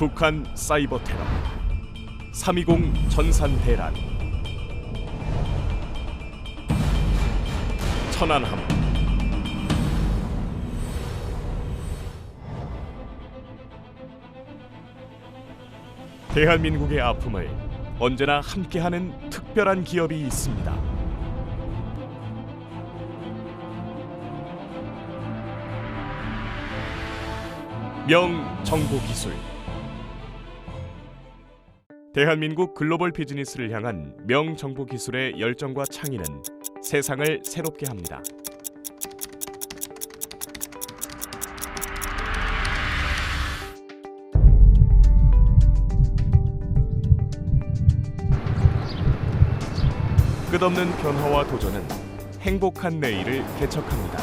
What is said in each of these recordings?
북한 사이버 테러. 320 전산 대란. 천안함. 대한민국의 아픔을 언제나 함께하는 특별한 기업이 있습니다. 명정보기술 대한민국 글로벌 비즈니스를 향한 명정보 기술의 열정과 창의는 세상을 새롭게 합니다. 끝없는 변화와 도전은 행복한 내일을 개척합니다.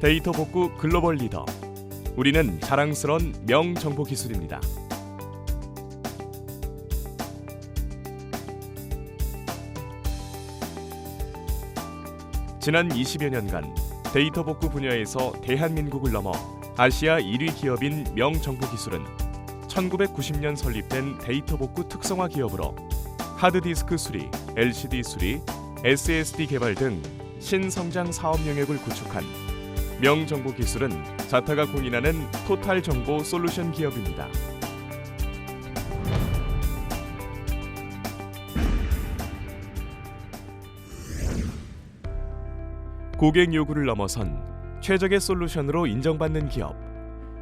데이터 복구 글로벌 리더. 우리는 자랑스런 명정보 기술입니다. 지난 20여 년간 데이터 복구 분야에서 대한민국을 넘어 아시아 1위 기업인 명정보 기술은 1990년 설립된 데이터 복구 특성화 기업으로 하드디스크 수리, LCD 수리, SSD 개발 등 신성장 사업 영역을 구축한 명정보 기술은 자타가 공인하는 토탈 정보 솔루션 기업입니다. 고객 요구를 넘어선 최적의 솔루션으로 인정받는 기업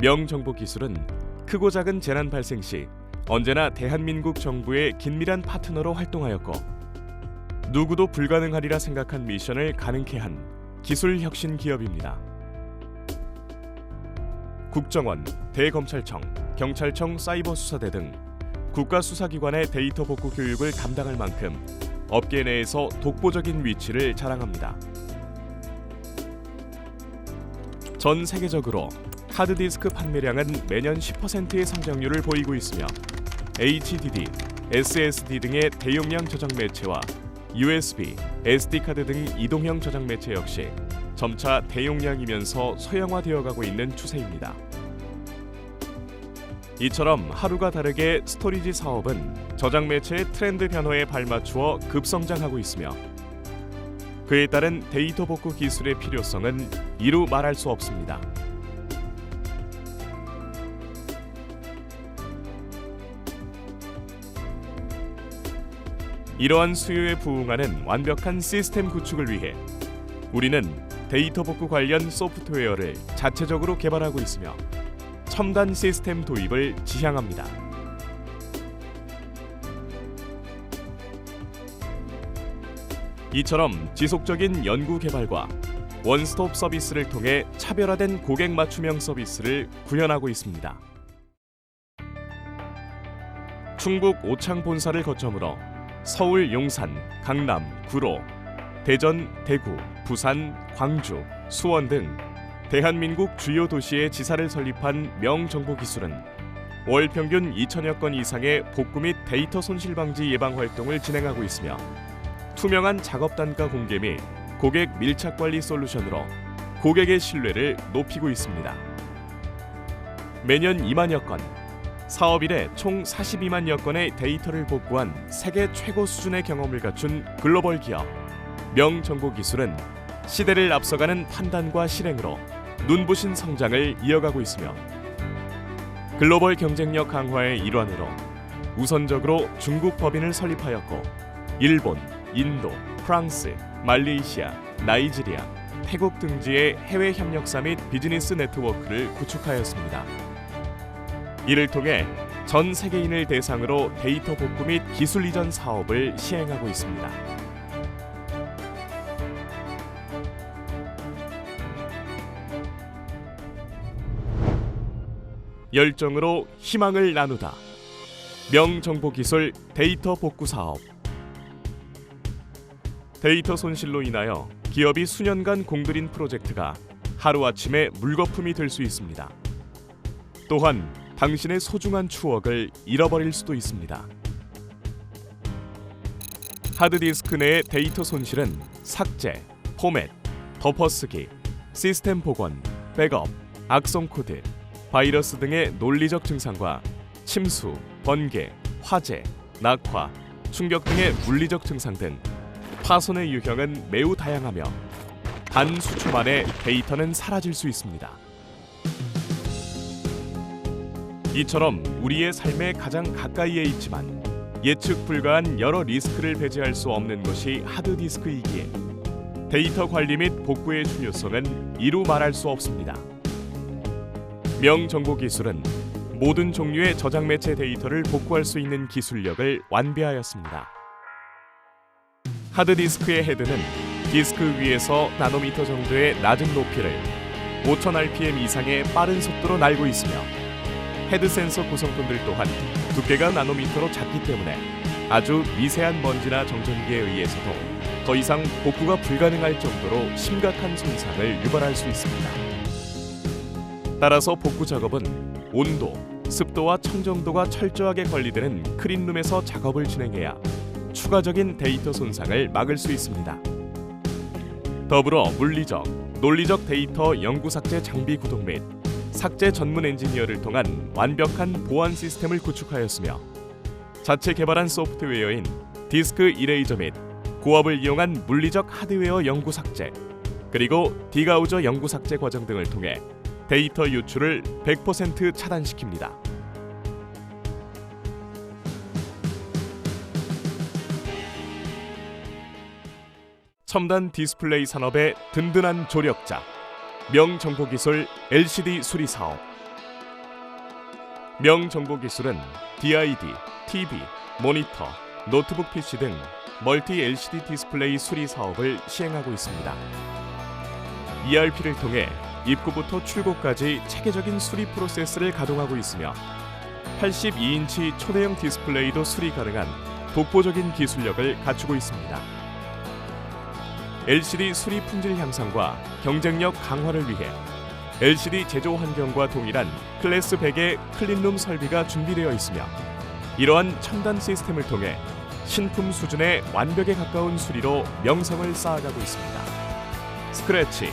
명정보 기술은 크고 작은 재난 발생 시 언제나 대한민국 정부의 긴밀한 파트너로 활동하였고 누구도 불가능하리라 생각한 미션을 가능케 한 기술 혁신 기업입니다. 국정원, 대검찰청, 경찰청 사이버수사대 등 국가수사기관의 데이터 복구 교육을 감당할 만큼 업계 내에서 독보적인 위치를 자랑합니다. 전 세계적으로 하드디스크 판매량은 매년 10%의 성장률을 보이고 있으며 HDD, SSD 등의 대용량 저장 매체와 USB, SD 카드 등 이동형 저장 매체 역시 점차 대용량이면서 소형화되어 가고 있는 추세입니다. 이처럼 하루가 다르게 스토리지 사업은 저장 매체의 트렌드 변화에 발맞추어 급성장하고 있으며 그에 따른 데이터 복구 기술의 필요성은 이루 말할 수 없습니다. 이러한 수요에 부응하는 완벽한 시스템 구축을 위해 우리는 데이터 복구 관련 소프트웨어를 자체적으로 개발하고 있으며 첨단 시스템 도입을 지향합니다. 이처럼 지속적인 연구 개발과 원스톱 서비스를 통해 차별화된 고객 맞춤형 서비스를 구현하고 있습니다. 충북 오창 본사를 거점으로 서울 용산, 강남, 구로, 대전, 대구, 부산, 광주, 수원 등 대한민국 주요 도시의 지사를 설립한 명정보 기술은 월 평균 2천여 건 이상의 복구 및 데이터 손실 방지 예방 활동을 진행하고 있으며 투명한 작업 단가 공개 및 고객 밀착 관리 솔루션으로 고객의 신뢰를 높이고 있습니다. 매년 2만여 건, 사업 일에 총 42만여 건의 데이터를 복구한 세계 최고 수준의 경험을 갖춘 글로벌 기업 명정보 기술은 시대를 앞서가는 판단과 실행으로 눈부신 성장을 이어가고 있으며 글로벌 경쟁력 강화의 일환으로 우선적으로 중국 법인을 설립하였고 일본, 인도, 프랑스, 말레이시아, 나이지리아, 태국 등지의 해외 협력사 및 비즈니스 네트워크를 구축하였습니다. 이를 통해 전 세계인을 대상으로 데이터 복구 및 기술 이전 사업을 시행하고 있습니다. 열정으로 희망을 나누다. 명정보기술 데이터 복구 사업. 데이터 손실로 인하여 기업이 수년간 공들인 프로젝트가 하루아침에 물거품이 될 수 있습니다. 또한 당신의 소중한 추억을 잃어버릴 수도 있습니다. 하드디스크 내의 데이터 손실은 삭제, 포맷, 덮어쓰기, 시스템 복원, 백업, 악성 코드, 바이러스 등의 논리적 증상과 침수, 번개, 화재, 낙화, 충격 등의 물리적 증상 등 파손의 유형은 매우 다양하며 단 수초 만에 데이터는 사라질 수 있습니다. 이처럼 우리의 삶의 가장 가까이에 있지만 예측 불가한 여러 리스크를 배제할 수 없는 것이 하드디스크이기에 데이터 관리 및 복구의 중요성은 이루 말할 수 없습니다. 명정보 기술은 모든 종류의 저장 매체 데이터를 복구할 수 있는 기술력을 완비하였습니다. 하드디스크의 헤드는 디스크 위에서 나노미터 정도의 낮은 높이를 5000rpm 이상의 빠른 속도로 날고 있으며 헤드 센서 구성품들 또한 두께가 나노미터로 작기 때문에 아주 미세한 먼지나 정전기에 의해서도 더 이상 복구가 불가능할 정도로 심각한 손상을 유발할 수 있습니다. 따라서 복구 작업은 온도, 습도와 청정도가 철저하게 관리되는 클린룸에서 작업을 진행해야 추가적인 데이터 손상을 막을 수 있습니다. 더불어 물리적, 논리적 데이터 영구 삭제 장비 구동 및 삭제 전문 엔지니어를 통한 완벽한 보안 시스템을 구축하였으며 자체 개발한 소프트웨어인 디스크 이레이저 및 고압을 이용한 물리적 하드웨어 영구 삭제 그리고 디가우저 영구 삭제 과정 등을 통해 데이터 유출을 100% 차단시킵니다. 첨단 디스플레이 산업의 든든한 조력자 명정보기술 LCD 수리 사업 명정보기술은 DID, TV, 모니터, 노트북 PC 등 멀티 LCD 디스플레이 수리 사업을 시행하고 있습니다. ERP를 통해 입구부터 출고까지 체계적인 수리 프로세스를 가동하고 있으며 82인치 초대형 디스플레이도 수리 가능한 독보적인 기술력을 갖추고 있습니다. LCD 수리 품질 향상과 경쟁력 강화를 위해 LCD 제조 환경과 동일한 클래스 100의 클린룸 설비가 준비되어 있으며 이러한 첨단 시스템을 통해 신품 수준의 완벽에 가까운 수리로 명성을 쌓아가고 있습니다. 스크래치,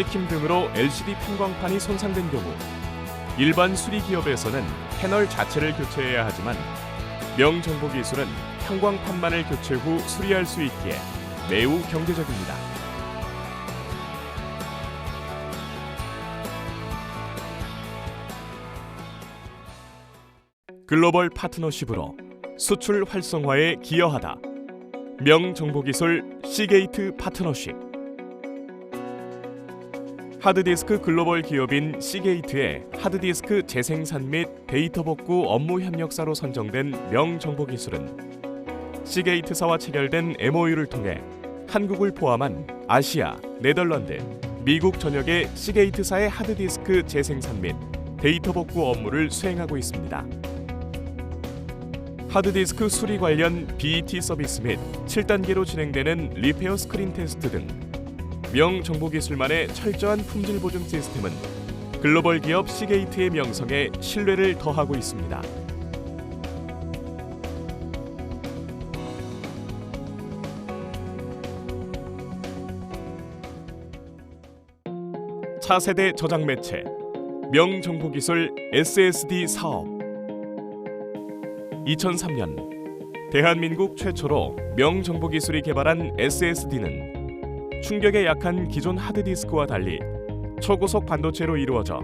찍힘 등으로 LCD 편광판이 손상된 경우 일반 수리 기업에서는 패널 자체를 교체해야 하지만 명정보기술은 편광판만을 교체 후 수리할 수 있기에 매우 경제적입니다. 글로벌 파트너십으로 수출 활성화에 기여하다. 명정보기술 시게이트 파트너십. 하드디스크 글로벌 기업인 시게이트의 하드디스크 재생산 및 데이터 복구 업무 협력사로 선정된 명정보기술은 시게이트사와 체결된 MOU를 통해 한국을 포함한 아시아, 네덜란드, 미국 전역의 시게이트사의 하드디스크 재생산 및 데이터 복구 업무를 수행하고 있습니다. 하드디스크 수리 관련 BET 서비스 및 7단계로 진행되는 리페어 스크린 테스트 등 명정보기술만의 철저한 품질 보증 시스템은 글로벌 기업 시게이트의 명성에 신뢰를 더하고 있습니다. 차세대 저장 매체 명정보기술 SSD 사업 2003년 대한민국 최초로 명정보기술이 개발한 SSD는 충격에 약한 기존 하드디스크와 달리 초고속 반도체로 이루어져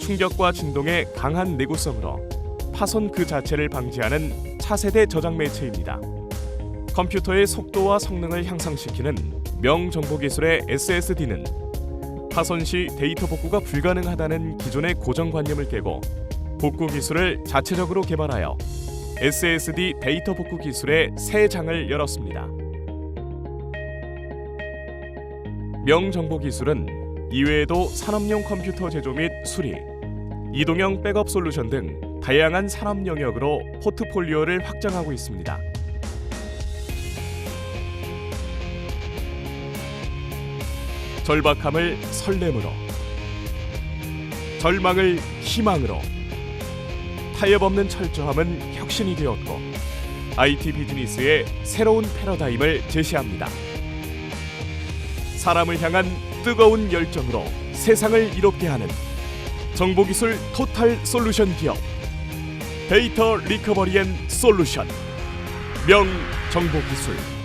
충격과 진동의 강한 내구성으로 파손 그 자체를 방지하는 차세대 저장 매체입니다. 컴퓨터의 속도와 성능을 향상시키는 명정보 기술의 SSD는 파손 시 데이터 복구가 불가능하다는 기존의 고정관념을 깨고 복구 기술을 자체적으로 개발하여 SSD 데이터 복구 기술의 새 장을 열었습니다. 명정보 기술은 이외에도 산업용 컴퓨터 제조 및 수리, 이동형 백업 솔루션 등 다양한 산업 영역으로 포트폴리오를 확장하고 있습니다. 절박함을 설렘으로, 절망을 희망으로, 타협 없는 철저함은 혁신이 되었고 IT 비즈니스의 새로운 패러다임을 제시합니다. 사람을 향한 뜨거운 열정으로 세상을 이롭게 하는 정보기술 토탈 솔루션 기업 데이터 리커버리 앤 솔루션 명정보기술